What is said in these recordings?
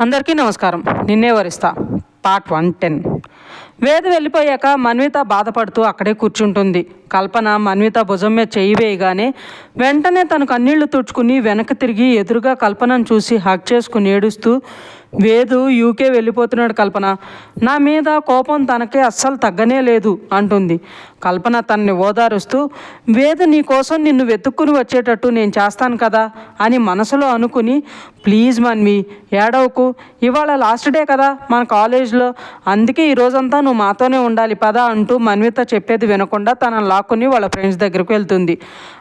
అందరికీ నమస్కారం. నిన్నే వరిస్తా. Part one ten. వేద వెళ్ళిపోయాక మన్విత బాధపడుతూ అక్కడే కూర్చుంటుంది. కల్పన మన్విత భుజం మీద చేయి వేయగానే వెంటనే తనకు కన్నీళ్ళు తుడుచుకుని వెనక్కి తిరిగి ఎదురుగా కల్పనను చూసి హక్ చేసుకుని ఏడుస్తూ వేదు యూకే వెళ్ళిపోతున్నాడు కల్పన. నా మీద కోపం తనకే అస్సలు తగ్గనే లేదు అంటుంది. కల్పన తనని ఓదారుస్తూ వేదు నీ కోసం నిన్ను వెతుక్కుని వచ్చేటట్టు నేను చేస్తాను కదా అని మనసులో అనుకుని ప్లీజ్ మన్వి ఏడవకు. ఇవాళ లాస్ట్ డే కదా మన కాలేజ్లో. అందుకే ఈ రోజంతా నువ్వు మాతోనే ఉండాలి పదా అంటూ మన్విత చెప్పేది వినకుండా తనని లాక్కుని వాళ్ళ ఫ్రెండ్స్ దగ్గరకు వెళ్తుంది.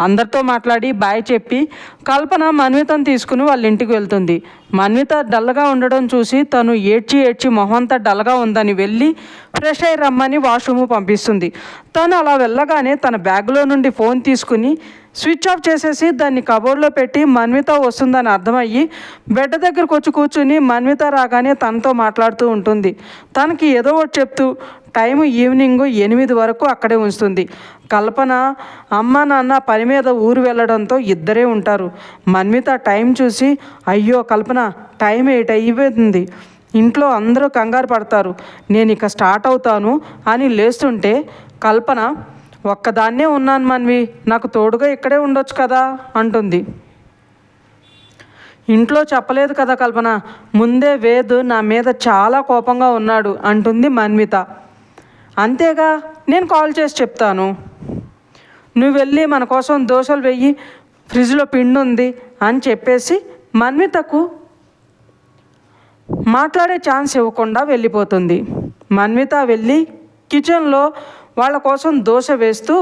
అందరితో మాట్లాడి బాయ్ చెప్పి కల్పన మన్వితను తీసుకుని వాళ్ళ ఇంటికి వెళ్తుంది. మన్విత డల్గా ఉండడం చూసి తను ఏడ్చి ఏడ్చి మొహంతా డల్గా ఉందని వెళ్ళి ఫ్రెష్ అయ్యి రమ్మని వాష్రూమ్ పంపిస్తుంది. తను అలా వెళ్ళగానే తన బ్యాగ్లో నుండి ఫోన్ తీసుకుని స్విచ్ ఆఫ్ చేసేసి దాన్ని కబోర్డ్లో పెట్టి మన్విత వస్తుందని అర్థమయ్యి బెడ్ దగ్గరకు వచ్చి కూర్చుని మన్విత రాగానే తనతో మాట్లాడుతూ ఉంటుంది. తనకి ఏదో ఒకటి చెప్తూ టైం ఈవినింగ్ ఎనిమిది వరకు అక్కడే ఉంచుతుంది. కల్పన అమ్మ నాన్న పని మీద ఊరు వెళ్ళడంతో ఇద్దరే ఉంటారు. మన్విత టైం చూసి అయ్యో కల్పన టైం ఎయిట్ అయిపోతుంది ఇంట్లో అందరూ కంగారు పడతారు. నేను ఇక స్టార్ట్ అవుతాను అని లేస్తుంటే కల్పన ఒక్కదాన్నే ఉన్నాను మన్వి. నాకు తోడుగా ఇక్కడే ఉండొచ్చు కదా? అంటుంది. ఇంట్లో చెప్పలేదు కదా కల్పన. ముందే వేద్ నా మీద చాలా కోపంగా ఉన్నాడు అంటుంది మన్విత. అంతేగా నేను కాల్ చేసి చెప్తాను. నువ్వు వెళ్ళి మన కోసం దోశలు వెయ్యి ఫ్రిడ్జ్లో పిండి ఉంది అని చెప్పేసి మన్వితకు మాట్లాడే ఛాన్స్ ఇవ్వకుండా వెళ్ళిపోతుంది. మన్విత వెళ్ళి కిచెన్లో వాళ్ళ కోసం దోశ వేస్తూ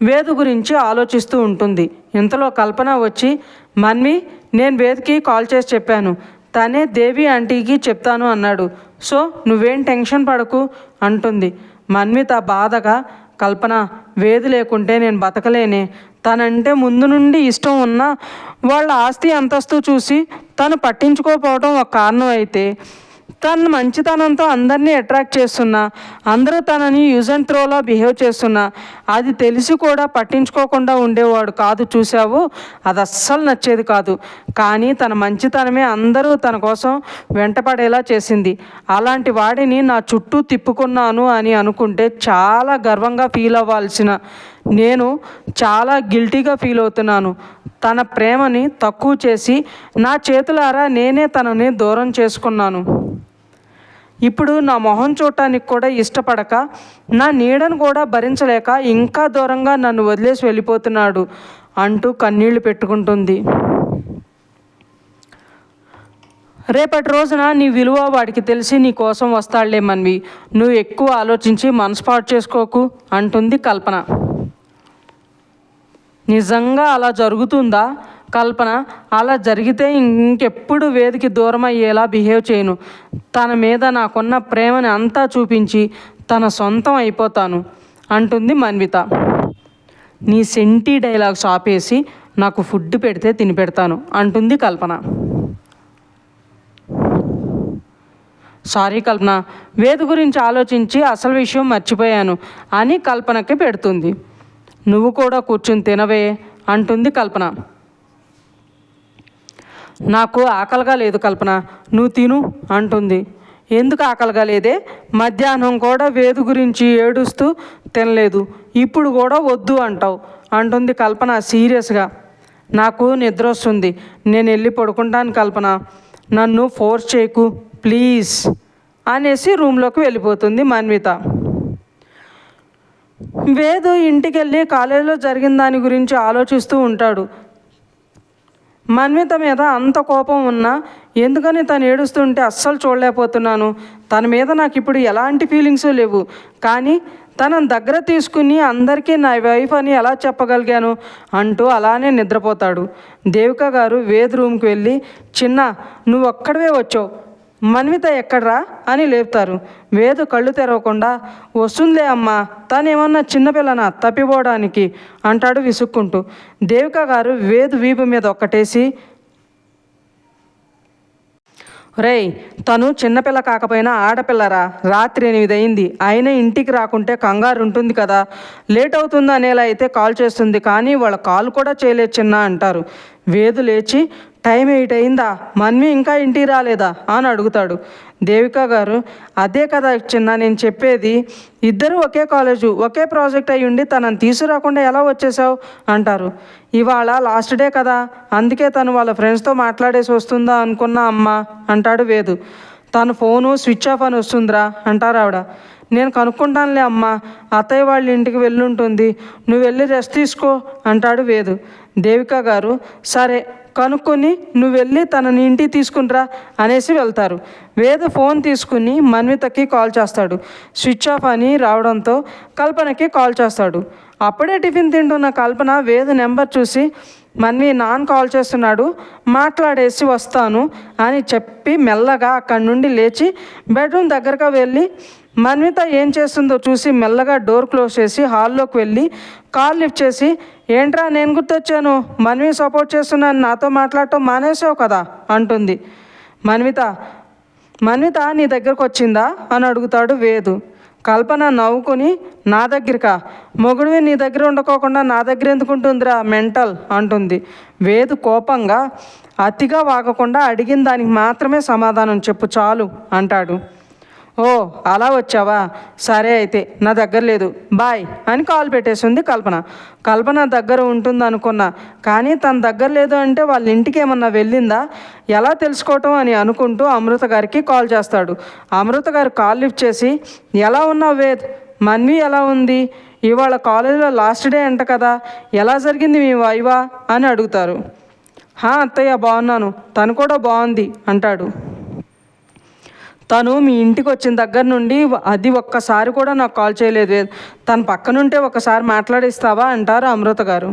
వేదు గురించి ఆలోచిస్తూ ఉంటుంది. ఇంతలో కల్పన వచ్చి మన్వి నేను వేదికి కాల్ చేసి చెప్పాను. తనే దేవి ఆంటీకి చెప్తాను అన్నాడు. సో నువ్వేం టెన్షన్ పడకు అంటుంది. మన్విత బాధగా కల్పన వేది లేకుంటే నేను బతకలేనే. తనంటే ముందు నుండి ఇష్టం ఉన్నా వాళ్ళ ఆస్తి అంతస్తు చూసి తను పట్టించుకోకపోవడం ఒక కారణం అయితే. తన మంచితనంతో అందరినీ అట్రాక్ట్ చేస్తున్నా. అందరూ తనని యూజ్ అండ్ త్రోలో బిహేవ్ చేస్తున్నా. అది తెలిసి కూడా పట్టించుకోకుండా ఉండేవాడు కాదు చూసావు అది అస్సలు నచ్చేది కాదు. కానీ తన మంచితనమే అందరూ తన కోసం వెంటపడేలా చేసింది. అలాంటి వాడిని నా చుట్టూ తిప్పుకున్నాను అని అనుకుంటే చాలా గర్వంగా ఫీల్ అవ్వాల్సిన నేను చాలా గిల్టీగా ఫీల్ అవుతున్నాను. తన ప్రేమని తక్కువ చేసి నా చేతులారా నేనే తనని దూరం చేసుకున్నాను. ఇప్పుడు నా మొహం చూడటానికి కూడా ఇష్టపడక నా నీడను కూడా భరించలేక ఇంకా దూరంగా నన్ను వదిలేసి వెళ్ళిపోతున్నాడు అంటూ కన్నీళ్ళు పెట్టుకుంటుంది. రేపటి రోజున నీ విలువ వాడికి తెలిసి నీ కోసం వస్తాడులే మన్వి. నువ్వు ఎక్కువ ఆలోచించి మనసు పాటు చేసుకోకు అంటుంది కల్పన. నిజంగా అలా జరుగుతుందా? కల్పన అలా జరిగితే ఇంకెప్పుడు వేదికి దూరం అయ్యేలా బిహేవ్ చేయను. తన మీద నాకున్న ప్రేమని అంతా చూపించి తన సొంతం అయిపోతాను అంటుంది మన్విత. నీ సెంటీ డైలాగ్స్ ఆపేసి నాకు ఫుడ్ పెడితే తిని పెడతాను అంటుంది కల్పన. సారీ కల్పన వేది గురించి ఆలోచించి అసలు విషయం మర్చిపోయాను అని కల్పనకి పెడుతుంది. నువ్వు కూడా కూర్చుని తినవే అంటుంది కల్పన. నాకు ఆకలిగా లేదు కల్పన నువ్వు తిను అంటుంది. ఎందుకు ఆకలిగా లేదే? మధ్యాహ్నం కూడా వేదు గురించి ఏడుస్తూ తినలేదు. ఇప్పుడు కూడా వద్దు అంటావు అంటుంది కల్పన సీరియస్గా. నాకు నిద్ర వస్తుంది. నేను వెళ్ళి పడుకుంటాను కల్పన. నన్ను ఫోర్స్ చేయకు ప్లీజ్ అనేసి రూమ్లోకి వెళ్ళిపోతుంది మన్విత. వేదు ఇంటికి వెళ్ళి కాలేజీలో జరిగిన దాని గురించి ఆలోచిస్తూ ఉంటాడు. మన్విత మీద అంత కోపం ఉన్నా ఎందుకని తను ఏడుస్తుంటే అస్సలు చూడలేకపోతున్నాను. తన మీద నాకు ఇప్పుడు ఎలాంటి ఫీలింగ్స్ లేవు. కానీ తనని దగ్గర తీసుకుని అందరికీ నా వైఫ్ అని ఎలా చెప్పగలిగాను? అంటూ అలానే నిద్రపోతాడు. దేవిక గారు వేద్ రూమ్కి వెళ్ళి చిన్న నువ్వు ఒక్కడవే వచ్చావు. మన్విత ఎక్కడ్రా? అని లేపుతారు. వేదు కళ్ళు తెరవకుండా వస్తుందిలే అమ్మా తనేమన్నా చిన్నపిల్లనా తప్పిపోవడానికి అంటాడు విసుక్కుంటూ. దేవిక గారు వేదు వీపు మీద ఒక్కటేసి రేయ్ తను చిన్నపిల్ల కాకపోయినా ఆడపిల్లరా? రాత్రి ఎనిమిది అయింది అయినా ఇంటికి రాకుంటే కంగారు ఉంటుంది కదా. లేట్ అవుతుంది అనేలా అయితే కాల్ చేస్తుంది కానీ వాళ్ళ కాల్ కూడా చేయలేదు చిన్న అంటారు. వేదు లేచి టైం ఎయిట్ అయిందా మన్వి ఇంకా ఇంటికి రాలేదా? అని అడుగుతాడు. దేవిక గారు అదే కదా చిన్న నేను చెప్పేది. ఇద్దరు ఒకే కాలేజు ఒకే ప్రాజెక్ట్ అయ్యి ఉండి తనని తీసుకురాకుండా ఎలా వచ్చేసావు అంటారు. ఇవాళ లాస్ట్ డే కదా అందుకే తను వాళ్ళ ఫ్రెండ్స్తో మాట్లాడేసి వస్తుందా అనుకున్నా అమ్మ అంటాడు వేదు. తను ఫోను స్విచ్ ఆఫ్ అని వస్తుందిరా అంటారు ఆవిడ. నేను కనుక్కుంటానులే అమ్మ. అత్తయ్య వాళ్ళ ఇంటికి వెళ్ళుంటుంది. నువ్వు వెళ్ళి రెస్ట్ తీసుకో అంటాడు వేదు. దేవిక గారు సరే కనుక్కొని నువ్వు వెళ్ళి తనని ఇంటికి తీసుకునిరా అనేసి వెళ్తారు. వేద ఫోన్ తీసుకుని మన్వితకి కాల్ చేస్తాడు. స్విచ్ ఆఫ్ అని రావడంతో కల్పనకి కాల్ చేస్తాడు. అప్పుడే టిఫిన్ తింటున్న కల్పన వేద నెంబర్ చూసి మన్వి నాన్న కాల్ చేస్తున్నాడు. మాట్లాడేసి వస్తాను అని చెప్పి మెల్లగా అక్కడి నుండి లేచి బెడ్రూమ్ దగ్గరగా వెళ్ళి మన్విత ఏం చేస్తుందో చూసి మెల్లగా డోర్ క్లోజ్ చేసి హాల్లోకి వెళ్ళి కాల్ లిఫ్ట్ చేసి ఏంట్రా నేను గుర్తొచ్చాను మన్వి సపోర్ట్ చేస్తున్నాను నాతో మాట్లాడటం మానేసావు కదా? అంటుంది. మన్విత మన్విత నీ దగ్గరకు వచ్చిందా? అని అడుగుతాడు వేదు. కల్పన నవ్వుకుని నా దగ్గరికా? మొగుడివి నీ దగ్గర ఉండకోకుండా నా దగ్గర ఎందుకుంటుందిరా మెంటల్? అంటుంది. వేదు కోపంగా అతిగా వాగకుండా అడిగిన దానికి మాత్రమే సమాధానం చెప్పు చాలు అంటాడు. ఓ అలా వచ్చావా? సరే అయితే నా దగ్గర లేదు. బాయ్ అని కాల్ పెట్టేసింది కల్పన. కల్పన దగ్గర ఉంటుంది అనుకున్నా కానీ తన దగ్గర లేదు అంటే వాళ్ళ ఇంటికి ఏమన్నా వెళ్ళిందా? ఎలా తెలుసుకోవటం అని అనుకుంటూ అమృత గారికి కాల్ చేస్తాడు. అమృత గారు కాల్ లిఫ్ట్ చేసి ఎలా ఉన్నావు వేద్? మన్వి ఎలా ఉంది? ఇవాళ కాలేజీలో లాస్ట్ డే అంట కదా ఎలా జరిగింది మీ వైవా? అని అడుగుతారు. హా అత్తయ్య బాగున్నాను. తను కూడా బాగుంది అంటాడు. తను మీ ఇంటికి వచ్చిన దగ్గర నుండి అది ఒక్కసారి కూడా నాకు కాల్ చేయలేదు. తన పక్కనుంటే ఒకసారి మాట్లాడిస్తావా? అంటారు అమృత గారు.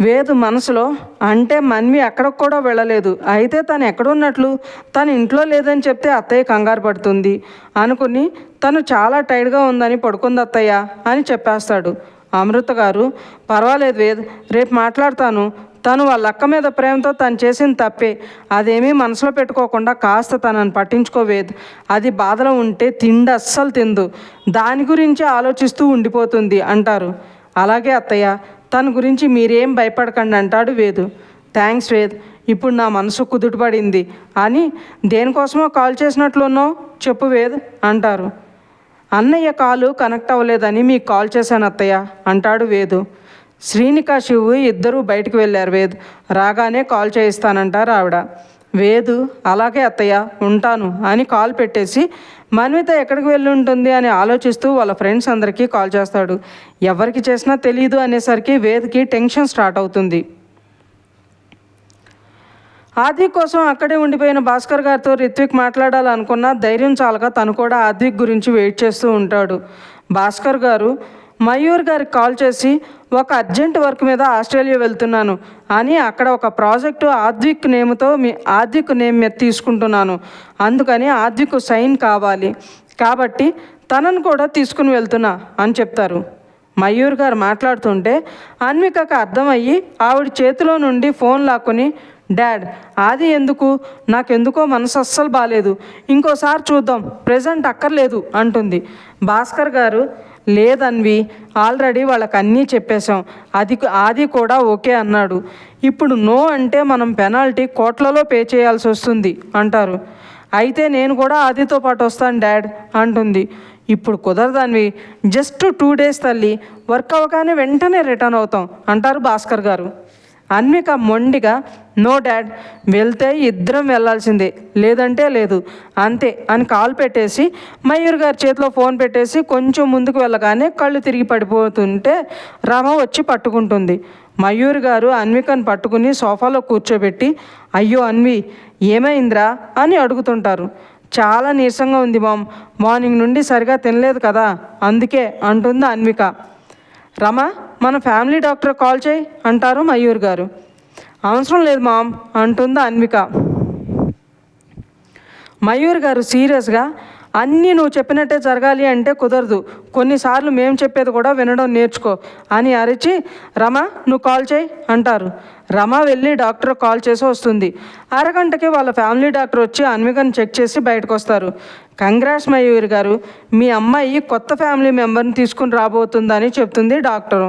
వేదు మనసులో అంటే మన్వి ఎక్కడికి కూడా వెళ్ళలేదు. అయితే తను ఎక్కడున్నట్లు? తను ఇంట్లో లేదని చెప్తే అత్తయ్య కంగారు పడుతుంది. అనుకుని తను చాలా టైర్డ్గా ఉందని పడుకుంది అత్తయ్య అని చెప్పేస్తాడు. అమృత గారు పర్వాలేదు వేద్ రేపు మాట్లాడతాను. తను వాళ్ళ అక్క మీద ప్రేమతో తను చేసిన తప్పే. అదేమీ మనసులో పెట్టుకోకుండా కాస్త తనని పట్టించుకోవేది. అది బాధలో ఉంటే తిండి అస్సలు తిందు. దాని గురించి ఆలోచిస్తూ ఉండిపోతుంది అంటారు. అలాగే అత్తయ్య తన గురించి మీరేం భయపడకండి అంటాడు వేదు. థ్యాంక్స్ వేద్. ఇప్పుడు నా మనసు కుదుటపడింది అని దేనికోసమో కాల్ చేసినట్లున్నావు చెప్పు వేద్ అంటారు. అన్నయ్య కాలు కనెక్ట్ అవ్వలేదని మీకు కాల్ చేశాను అత్తయ్య అంటాడు వేదు. శ్రీనిక శివు ఇద్దరూ బయటకు వెళ్ళారు. వేద్ రాగానే కాల్ చేయిస్తానంటారు ఆవిడ వేదు అలాగే అత్తయ్య ఉంటాను అని కాల్ పెట్టేసి మన్విత ఎక్కడికి వెళ్ళి ఉంటుంది అని ఆలోచిస్తూ వాళ్ళ ఫ్రెండ్స్ అందరికీ కాల్ చేస్తాడు. ఎవరికి చేసినా తెలియదు అనేసరికి వేద్కి టెన్షన్ స్టార్ట్ అవుతుంది. ఆద్విక్ కోసం అక్కడే ఉండిపోయిన భాస్కర్ గారితో రిత్విక్ మాట్లాడాలనుకున్న ధైర్యం చాలక తను కూడా ఆద్విక్ గురించి వెయిట్ చేస్తూ ఉంటాడు. భాస్కర్ గారు మయూర్ గారికి కాల్ చేసి ఒక అర్జెంట్ వర్క్ మీద ఆస్ట్రేలియా వెళ్తున్నాను. అని అక్కడ ఒక ప్రాజెక్టు ఆద్విక్ నేమ్తో మీ ఆద్విక్ నేమ్ మీద తీసుకుంటున్నాను. అందుకని ఆద్విక్ సైన్ కావాలి. కాబట్టి తనను కూడా తీసుకుని వెళ్తున్నా అని చెప్తారు. మయూర్ గారు మాట్లాడుతుంటే అన్వికకు అర్థమయ్యి ఆవిడ చేతిలో నుండి ఫోన్ లాక్కుని డాడ్ అది ఎందుకు? నాకెందుకో మనసు అస్సలు బాగాలేదు ఇంకోసారి చూద్దాం ప్రజెంట్ అక్కర్లేదు అంటుంది. భాస్కర్ గారు లేదన్వి ఆల్రెడీ వాళ్ళకి అన్నీ చెప్పేశాం. అది ఆది కూడా ఓకే అన్నాడు. ఇప్పుడు నో అంటే మనం పెనాల్టీ కోట్లలో పే చేయాల్సి వస్తుంది అంటారు. అయితే నేను కూడా ఆదితో పాటు వస్తాను డాడ్ అంటుంది. ఇప్పుడు కుదరదన్వి జస్ట్ టూ డేస్ తల్లి వర్క్ అవ్వగానే వెంటనే రిటర్న్ అవుతాం అంటారు భాస్కర్ గారు. అన్విక మొండిగా నో డాడ్ వెళ్తే ఇద్దరం వెళ్ళాల్సిందే లేదంటే లేదు. అంతే అని కాల్ పెట్టేసి మయూర్ గారి చేతిలో ఫోన్ పెట్టేసి కొంచెం ముందుకు వెళ్ళగానే కళ్ళు తిరిగి పడిపోతుంటే రమ వచ్చి పట్టుకుంటుంది. మయూర్ గారు అన్వికను పట్టుకుని సోఫాలో కూర్చోబెట్టి అయ్యో అన్వి ఏమైందిరా? అని అడుగుతుంటారు. చాలా నీరసంగా ఉంది మామ్. మార్నింగ్ నుండి సరిగా తినలేదు కదా. అందుకే అంటుంది అన్విక రమ మన ఫ్యామిలీ డాక్టర్ కాల్ చేయి అంటారు మయూర్ గారు. అవసరం లేదు మామ్ అంటుంది అన్విక. మయూర్ గారు సీరియస్గా అన్నీ నువ్వు చెప్పినట్టే జరగాలి అంటే కుదరదు. కొన్నిసార్లు మేము చెప్పేది కూడా వినడం నేర్చుకో అని అరిచి రమ నువ్వు కాల్ చేయి అంటారు. రమ వెళ్ళి డాక్టర్ కాల్ చేసి వస్తుంది. అరగంటకి వాళ్ళ ఫ్యామిలీ డాక్టర్ వచ్చి అన్వికను చెక్ చేసి బయటకు వస్తారు. కంగ్రాట్స్ మయూర్ గారు మీ అమ్మాయి కొత్త ఫ్యామిలీ మెంబర్ని తీసుకుని రాబోతుందని చెప్తుంది డాక్టరు.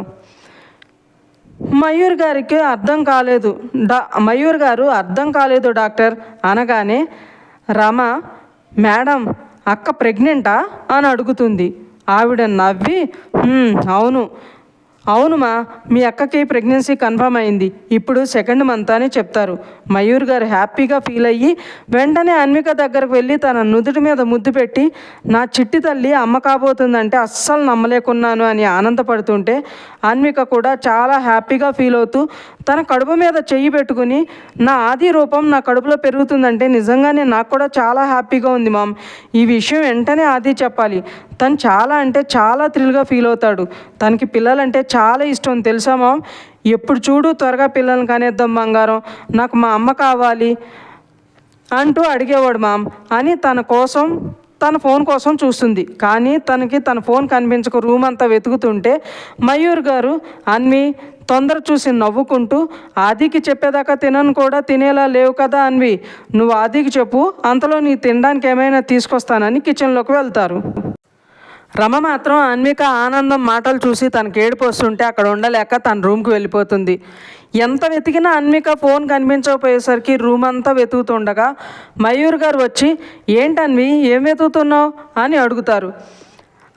మయూర్ గారికి అర్థం కాలేదు. డా మయూర్ గారు అర్థం కాలేదు డాక్టర్ అనగానే రమ మేడం అక్క ప్రెగ్నెంటా? అని అడుగుతుంది. ఆవిడ నవ్వి అవును. అవునుమా మీ అక్కకి ప్రెగ్నెన్సీ కన్ఫర్మ్ అయింది. ఇప్పుడు సెకండ్ మంత్ అని చెప్తారు. మయూర్ గారు హ్యాపీగా ఫీల్ అయ్యి వెంటనే అన్విక దగ్గరకు వెళ్ళి తన నుదుటి మీద ముద్దు పెట్టి నా చిట్టి తల్లి అమ్మ కాబోతుందంటే అస్సలు నమ్మలేకున్నాను అని ఆనందపడుతుంటే అన్విక కూడా చాలా హ్యాపీగా ఫీల్ అవుతూ తన కడుపు మీద చెయ్యి పెట్టుకుని నా ఆది రూపం నా కడుపులో పెరుగుతుందంటే నిజంగానే నాకు కూడా చాలా హ్యాపీగా ఉంది మామ్. ఈ విషయం వెంటనే ఆది చెప్పాలి. తను చాలా అంటే చాలా థ్రిల్గా ఫీల్ అవుతాడు. తనకి పిల్లలంటే చాలా ఇష్టం తెలుసా మామ్? ఎప్పుడు చూడు త్వరగా పిల్లల్ని కనేద్దాం బంగారం. నాకు మా అమ్మ కావాలి అంటూ అడిగేవాడు మామ్. అని తన కోసం తన ఫోన్ కోసం చూస్తుంది. కానీ తనకి తన ఫోన్ కనిపించక రూమ్ అంతా వెతుకుతుంటే మయూర్ గారు అన్వి తొందర చూసి నవ్వుకుంటూ ఆదికి చెప్పేదాకా తినను కూడా తినేలా లేవు కదా అన్వి. నువ్వు ఆదికి చెప్పు అంతలో నీ తినడానికి ఏమైనా తీసుకొస్తానని కిచెన్లోకి వెళ్తారు. రమ మాత్రం అన్విక ఆనందం మాటలు చూసి తనకి ఏడిపోస్తుంటే అక్కడ ఉండలేక తన రూమ్కి వెళ్ళిపోతుంది. ఎంత వెతికినా అన్విక ఫోన్ కనిపించకపోయేసరికి రూమ్ అంతా వెతుకుతుండగా మయూర్ గారు వచ్చి ఏంటన్వి ఏం వెతుకుతున్నావు? అని అడుగుతారు.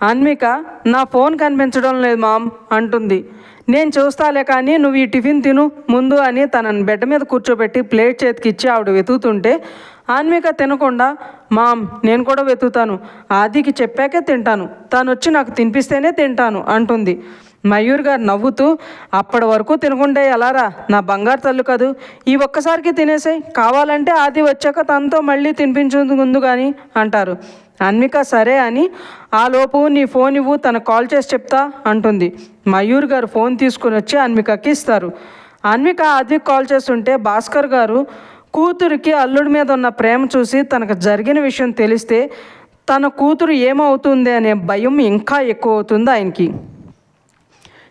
అన్విక నా ఫోన్ కనిపించడం లేదు మామ్ అంటుంది. నేను చూస్తాలే కానీ నువ్వు ఈ టిఫిన్ తిను ముందు అని తనని బెడ్ మీద కూర్చోబెట్టి ప్లేట్ చేతికి ఇచ్చి ఆవిడ వెతుకుతుంటే ఆన్విక తినకుండా మామ్ నేను కూడా వెతుకుతాను. ఆదికి చెప్పాకే తింటాను. తను వచ్చి నాకు తినిపిస్తేనే తింటాను అంటుంది. మయూర్ గారు నవ్వుతూ అప్పటి వరకు తినకుండా ఎలారా? నా బంగారు తల్లు కదూ. ఈ ఒక్కసారికి తినేసాయి. కావాలంటే ఆది వచ్చాక తనతో మళ్ళీ తినిపించేందుకు ముందు కానీ అంటారు. అన్విక సరే అని ఆ లోపు నీ ఫోన్ ఇవ్వు తను కాల్ చేసి చెప్తా అంటుంది. మయూర్ గారు ఫోన్ తీసుకుని వచ్చి అన్వికకి ఇస్తారు. అన్విక ఆదికి కాల్ చేస్తుంటే భాస్కర్ గారు కూతురికి అల్లుడి మీద ఉన్న ప్రేమ చూసి తనకు జరిగిన విషయం తెలిస్తే తన కూతురు ఏమవుతుంది అనే భయం ఇంకా ఎక్కువ అవుతుంది ఆయనకి.